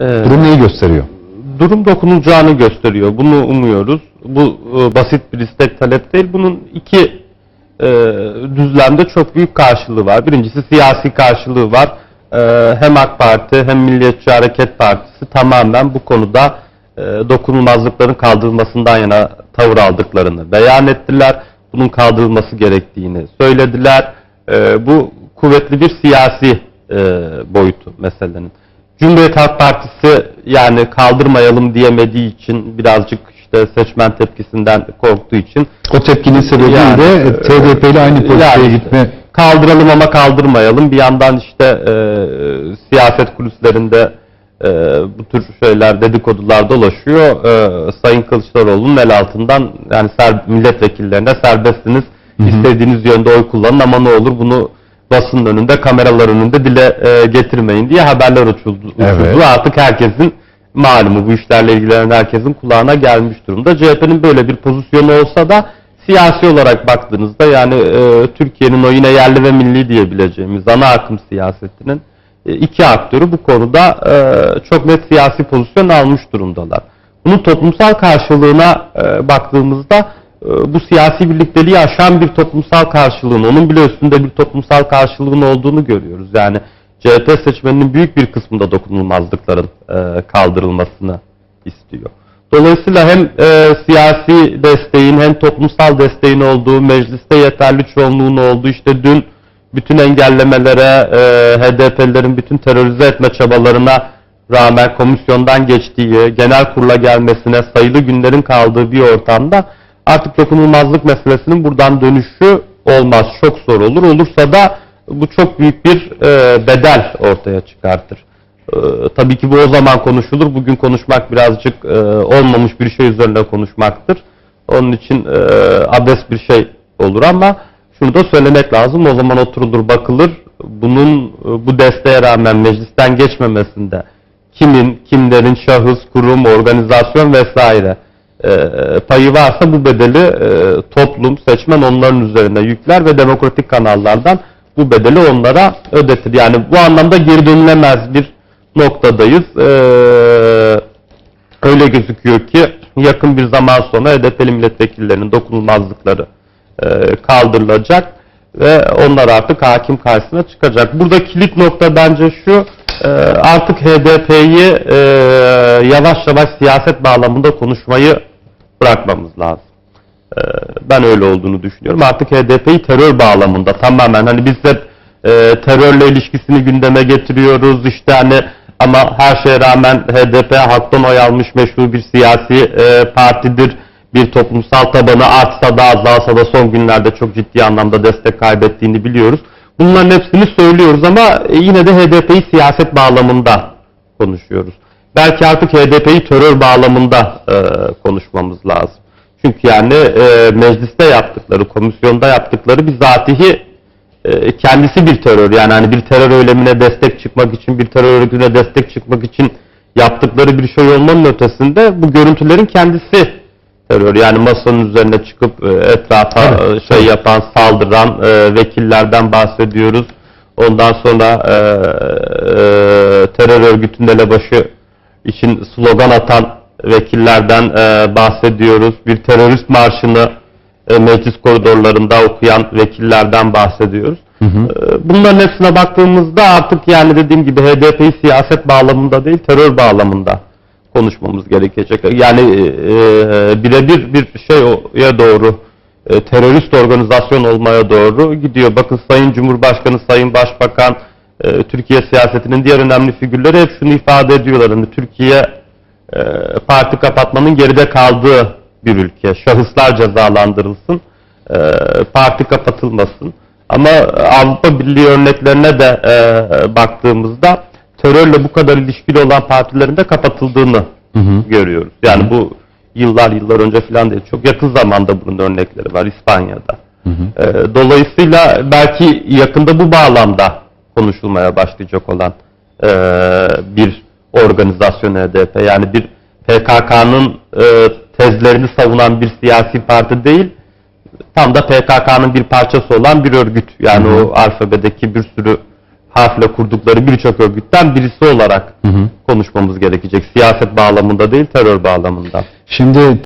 Ee, Durum neyi gösteriyor? durum dokunulacağını gösteriyor. Bunu umuyoruz. Bu e, basit bir istek talep değil. Bunun iki e, düzlemde çok büyük karşılığı var. Birincisi siyasi karşılığı var. E, hem AK Parti hem Milliyetçi Hareket Partisi tamamen bu konuda e, dokunulmazlıkların kaldırılmasından yana tavır aldıklarını beyan ettiler. Bunun kaldırılması gerektiğini söylediler. E, bu kuvvetli bir siyasi e, boyutu meselenin. Cumhuriyet Halk Partisi yani kaldırmayalım diyemediği için birazcık işte seçmen tepkisinden korktuğu için O tepkinin sebebi Yani, de e, TDP ile aynı politikaya yani gitme. kaldıralım ama kaldırmayalım. Bir yandan işte e, siyaset kulislerinde e, bu tür şeyler dedikodular dolaşıyor. E, Sayın Kılıçdaroğlu'nun el altından yani ser, milletvekillerine serbestsiniz. istediğiniz yönde oy kullanın ama ne olur bunu basının önünde, kameralar önünde dile e, getirmeyin diye haberler uçuldu. Evet. uçuldu. Artık herkesin malumu bu işlerle ilgilenen herkesin kulağına gelmiş durumda. CHP'nin böyle bir pozisyonu olsa da siyasi olarak baktığınızda yani e, Türkiye'nin o yine yerli ve milli diyebileceğimiz ana akım siyasetinin e, iki aktörü bu konuda e, çok net siyasi pozisyon almış durumdalar. Bunun toplumsal karşılığına e, baktığımızda bu siyasi birlikteliği aşan bir toplumsal karşılığın, onun bile üstünde bir toplumsal karşılığın olduğunu görüyoruz. Yani CHP seçmeninin büyük bir kısmında dokunulmazlıkların e, kaldırılmasını istiyor. Dolayısıyla hem e, siyasi desteğin hem toplumsal desteğin olduğu, mecliste yeterli çoğunluğun olduğu, işte dün bütün engellemelere, e, HDP'lilerin bütün terörize etme çabalarına rağmen komisyondan geçtiği, genel kurula gelmesine sayılı günlerin kaldığı bir ortamda artık dokunulmazlık meselesinin buradan dönüşü olmaz. Çok zor olur. Olursa da bu çok büyük bir e, bedel ortaya çıkartır. Ee, tabii ki bu o zaman konuşulur. Bugün konuşmak birazcık e, olmamış bir şey üzerine konuşmaktır. Onun için e, abes bir şey olur ama şunu da söylemek lazım. O zaman oturulur bakılır. Bunun e, bu desteğe rağmen meclisten geçmemesinde kimin, kimlerin, şahıs, kurum, organizasyon vesaire e, payı varsa bu bedeli e, toplum, seçmen onların üzerine yükler ve demokratik kanallardan bu bedeli onlara ödetir. Yani bu anlamda geri dönülemez bir noktadayız. Ee, öyle gözüküyor ki yakın bir zaman sonra HDP'li milletvekillerinin dokunulmazlıkları e, kaldırılacak ve onlar artık hakim karşısına çıkacak. Burada kilit nokta bence şu e, artık HDP'yi e, yavaş yavaş siyaset bağlamında konuşmayı bırakmamız lazım. Ee, ben öyle olduğunu düşünüyorum. Artık HDP'yi terör bağlamında tamamen hani biz hep e, terörle ilişkisini gündeme getiriyoruz işte hani ama her şeye rağmen HDP halktan oy almış meşru bir siyasi e, partidir. Bir toplumsal tabanı artsa da azalsa da son günlerde çok ciddi anlamda destek kaybettiğini biliyoruz. Bunların hepsini söylüyoruz ama e, yine de HDP'yi siyaset bağlamında konuşuyoruz. Belki artık HDP'yi terör bağlamında e, konuşmamız lazım. Çünkü yani e, mecliste yaptıkları, komisyonda yaptıkları bizatihi e, kendisi bir terör. Yani hani bir terör eylemine destek çıkmak için, bir terör örgütüne destek çıkmak için yaptıkları bir şey olmanın ötesinde bu görüntülerin kendisi terör. Yani masanın üzerine çıkıp e, etrafa Evet, e, şey yapan, saldıran e, vekillerden bahsediyoruz. Ondan sonra e, e, terör örgütünün elebaşı için slogan atan vekillerden e, bahsediyoruz. Bir terörist marşını e, meclis koridorlarında okuyan vekillerden bahsediyoruz. E, bunların hepsine baktığımızda artık yani dediğim gibi HDP'yi siyaset bağlamında değil terör bağlamında konuşmamız gerekecek. Yani e, birebir bir şeye doğru e, terörist organizasyon olmaya doğru gidiyor. Bakın Sayın Cumhurbaşkanı, Sayın Başbakan, e, Türkiye siyasetinin diğer önemli figürleri hep şunu ifade ediyorlar. Hani Türkiye e, parti kapatmanın geride kaldığı bir ülke. Şahıslar cezalandırılsın, e, parti kapatılmasın. Ama Avrupa Birliği örneklerine de e, baktığımızda terörle bu kadar ilişkili olan partilerin de kapatıldığını görüyoruz. Yani bu yıllar yıllar önce falan değil. Çok yakın zamanda bunun örnekleri var İspanya'da. E, dolayısıyla belki yakında bu bağlamda konuşulmaya başlayacak olan e, bir organizasyon HDP. Yani bir PKK'nın e, tezlerini savunan bir siyasi parti değil, tam da PKK'nın bir parçası olan bir örgüt. Yani o alfabedeki bir sürü harfle kurdukları birçok örgütten birisi olarak Hı hı. konuşmamız gerekecek. Siyaset bağlamında değil terör bağlamında. Şimdi